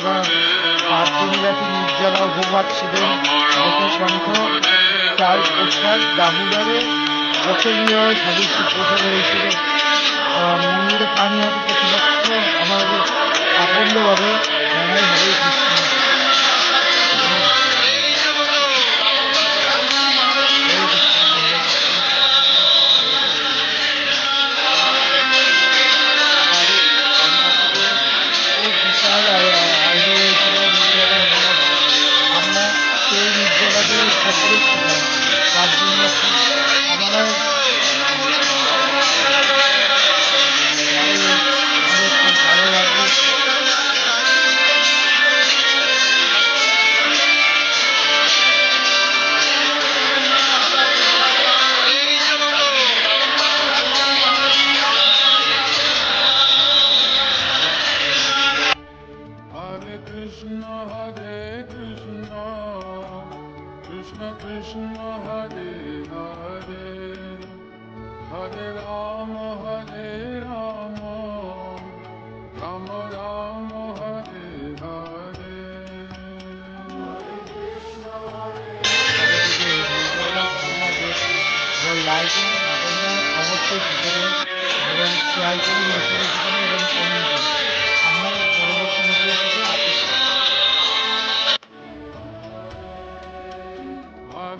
নির্জলা পাঁচ দিন ব্যাপী নির্জলা উপবাস ছিলেন। সংখ্য চার প্রসাদ দামোদরে অচনীয় সদস্য প্রসাদ সকলে আমাদের খুব ভালো লাগবে Hare Krishna, Hare Krishna, Krishna Krishna, Hare Hare, Hare Rama, Hare Rama, Rama Rama, Hare Hare. Lighting অবশ্যই ভিতরে এবং শেয়ার করুন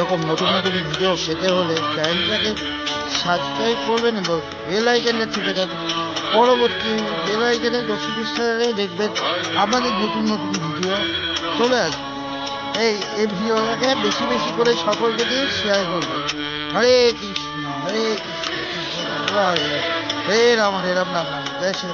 এরকম নতুন নতুন ভিডিও পেতে হলে চ্যানেলটাকে সাবস্ক্রাইব করবেন এবং বেল আইকনে টিপে দেবেন। পরবর্তী বেল আইকনে দক্ষিণ দেখবেন আমাদের নতুন নতুন ভিডিও চলে আসবে। এই এই ভিডিওটাকে বেশি বেশি করে সকলকে দিয়ে শেয়ার করবেন। হরে কৃষ্ণ হরে কৃষ্ণ কৃষ্ণ, হরে রাম হরে রাম রাম রাম, জয় শ্রী